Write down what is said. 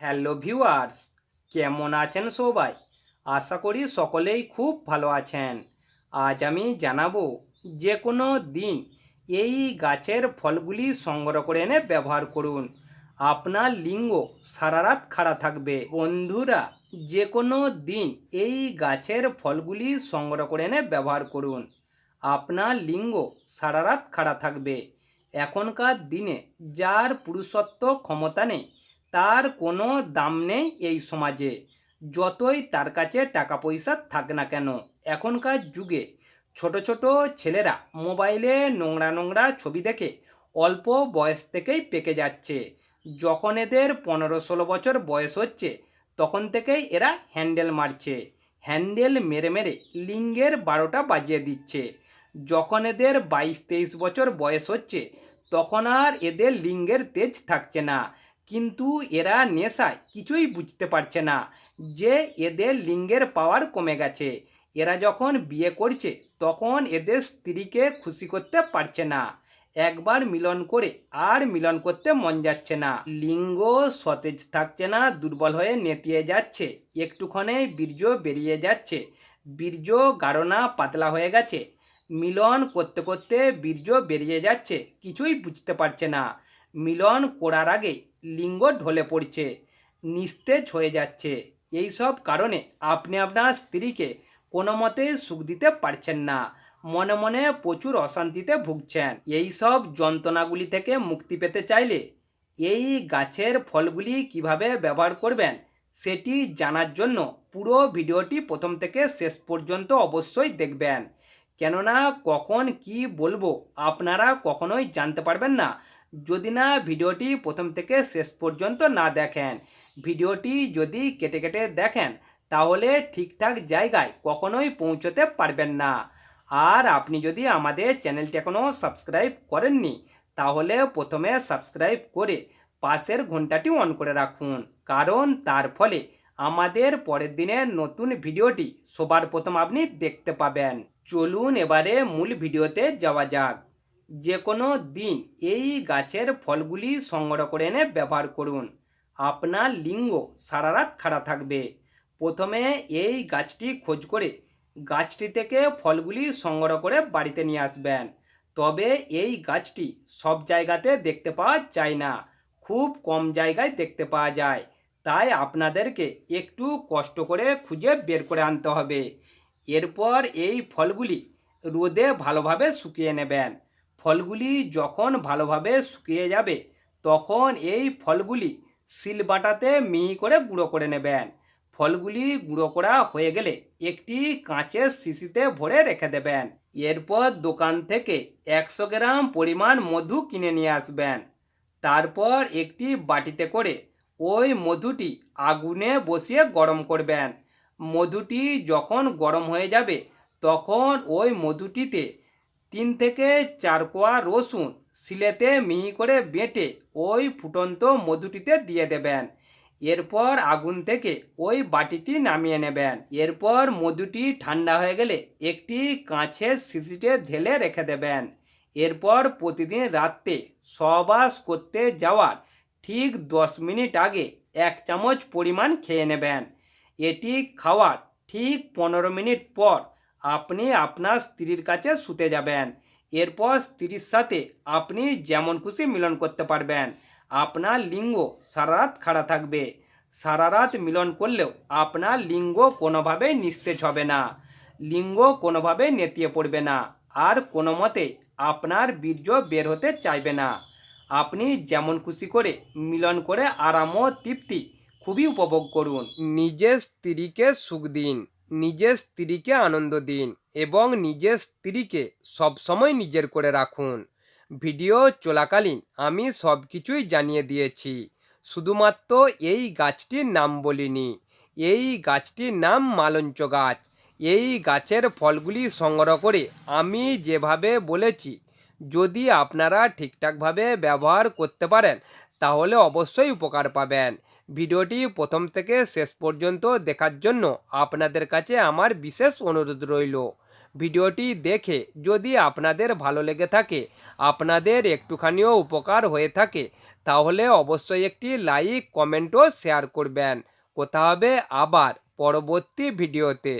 Hello viewers কেমন আছেন সবাই? আশা করি সকলেই খুব ভালো আছেন। আজ আমি জানাব যে কোনো দিন এই গাছের ফলগুলি সংগ্রহ করে এনে ব্যবহার করুন। আপনার লিঙ্গ সারা রাত খাড়া থাকবে। বন্ধুরা, যে কোনো দিন এই গাছের ফলগুলি সংগ্রহ করে এনে ব্যবহার করুন। আপনার লিঙ্গ সারা রাত খাড়া থাকবে। এখনকার দিনে যার পুরুষত্ব ক্ষমতা নেই তার কোনো দাম নেই এই সমাজে। যতই তার কাছে টাকা পয়সা থাক না কেন, এখনকার যুগে ছোট ছোট ছেলেরা মোবাইলে নোংরা নোংরা ছবি দেখে অল্প বয়স থেকেই পেকে যাচ্ছে। যখন এদের পনেরো ষোলো বছর বয়স হচ্ছে, তখন থেকেই এরা হ্যান্ডেল মারছে। হ্যান্ডেল মেরে মেরে লিঙ্গের বারোটা বাজিয়ে দিচ্ছে। যখন এদের বাইশ তেইশ বছর বয়স হচ্ছে, তখন আর এদের লিঙ্গের তেজ থাকছে না। কিন্তু এরা নেশায় কিছুই বুঝতে পারছে না যে এদের লিঙ্গের পাওয়ার কমে গেছে। এরা যখন বিয়ে করছে, তখন এদের স্ত্রীকে খুশি করতে পারছে না। একবার মিলন করে আর মিলন করতে মন যাচ্ছে না। লিঙ্গ সতেজ থাকছে না, দুর্বল হয়ে নেতিয়ে যাচ্ছে। একটুক্ষণে বীর্য বেরিয়ে যাচ্ছে। বীর্য গাঢ়না পাতলা হয়ে গেছে। মিলন করতে করতে বীর্য বেরিয়ে যাচ্ছে, কিছুই বুঝতে পারছে না। মিলন করার আগে লিঙ্গ ঢলে পড়ছে, নিস্তেজ হয়ে যাচ্ছে। এই সব কারণে আপনি আপনার স্ত্রীকে কোনো মতে সুখ দিতে পারছেন না। মনে মনে প্রচুর অশান্তিতে ভুগছেন। এই সব যন্ত্রণাগুলি থেকে মুক্তি পেতে চাইলে এই গাছের ফলগুলি কীভাবে ব্যবহার করবেন, সেটি জানার জন্য পুরো ভিডিওটি প্রথম থেকে শেষ পর্যন্ত অবশ্যই দেখবেন। কেননা কখন কি বলব, আপনারা কখনোই জানতে পারবেন না। যদি না ভিডিওটি প্রথম থেকে শেষ পর্যন্ত না দেখেন, ভিডিওটি যদি কেটে কেটে দেখেন, তাহলে ঠিকঠাক জায়গায় কখনোই পৌঁছতে পারবেন না। আর আপনি যদি আমাদের চ্যানেলটি এখনও সাবস্ক্রাইব করেননি, তাহলে প্রথমে সাবস্ক্রাইব করে পাশের ঘন্টাটি অন করে রাখুন, কারণ তার ফলে আমাদের পরের দিনের নতুন ভিডিওটি সবার প্রথম আপনি দেখতে পাবেন। চলুন এবারে মূল ভিডিওতে যাওয়া যাক। যে কোনো দিন এই গাছের ফলগুলি সংগ্রহ করে এনে ব্যবহার করুন। আপনার লিঙ্গ সারা রাত খাড়া থাকবে। প্রথমে এই গাছটি খোঁজ করে গাছটি থেকে ফলগুলি সংগ্রহ করে বাড়িতে নিয়ে আসবেন। তবে এই গাছটি সব জায়গাতে দেখতে পাওয়া যায় না। খুব কম জায়গায় দেখতে পাওয়া যায়। তাই আপনাদেরকে একটু কষ্ট করে খুঁজে বের করে আনতে হবে। এরপর এই ফলগুলি রোদে ভালোভাবে শুকিয়ে নেবেন। ফলগুলি যখন ভালোভাবে শুকিয়ে যাবে, তখন এই ফলগুলি শিলবাটাতে মিহি করে গুঁড়ো করে নেবেন। ফলগুলি গুঁড়ো করা হয়ে গেলে একটি কাঁচের শিশিতে ভরে রেখে দেবেন। এরপর দোকান থেকে একশো গ্রাম পরিমাণ মধু কিনে নিয়ে আসবেন। তারপর একটি বাটিতে করে ওই মধুটি আগুনে বসিয়ে গরম করবেন। মধুটি যখন গরম হয়ে যাবে, তখন ওই মধুটিতে তিন থেকে চার কোয়া রসুন শিলেতে মিহি করে বেটে ওই ফুটন্ত মধুটিতে দিয়ে দেবেন। এরপর আগুন থেকে ওই বাটিটি নামিয়ে নেবেন। এরপর মধুটি ঠান্ডা হয়ে গেলে একটি কাঁচের শিশিতে ঢেলে রেখে দেবেন। এরপর প্রতিদিন রাত্রে সবাস করতে যাওয়ার ঠিক দশ মিনিট আগে এক চামচ পরিমাণ খেয়ে নেবেন। এটি খাওয়ার ঠিক পনেরো মিনিট পর আপনি আপনার স্ত্রীর কাছে শুতে যাবেন। এরপর স্ত্রীর সাথে আপনি যেমন খুশি মিলন করতে পারবেন। আপনার লিঙ্গ সারা রাত খাড়া থাকবে। সারা রাত মিলন করলেও আপনার লিঙ্গ কোনোভাবেই নিস্তেজ হবে না। লিঙ্গ কোনোভাবেই নেতিয়ে পড়বে না। আর কোনো মতে আপনার বীর্য বের হতে চাইবে না। আপনি যেমন খুশি করে মিলন করে আরাম ও তৃপ্তি খুবই উপভোগ করুন। নিজের স্ত্রীকে সুখ দিন। নিজের স্ত্রীকে আনন্দ দিন এবং নিজের স্ত্রীকে সবসময় নিজের করে রাখুন। ভিডিও চলাকালীন আমি সব কিছুই জানিয়ে দিয়েছি। শুধুমাত্র এই গাছটির নাম বলিনি। এই গাছটির নাম মালঞ্চ গাছ। এই গাছের ফলগুলি সংগ্রহ করে আমি যেভাবে বলেছি, যদি আপনারা ঠিকঠাকভাবে ব্যবহার করতে পারেন, তাহলে অবশ্যই উপকার পাবেন। ভিডিওটি প্রথম থেকে শেষ পর্যন্ত দেখার জন্য আপনাদের কাছে আমার বিশেষ অনুরোধ রইল। ভিডিওটি দেখে যদি আপনাদের ভালো লেগে থাকে, আপনাদের একটুখানিও উপকার হয়ে থাকে, তাহলে অবশ্যই একটি লাইক, কমেন্টও শেয়ার করবেন। কথা হবে আবার পরবর্তী ভিডিওতে।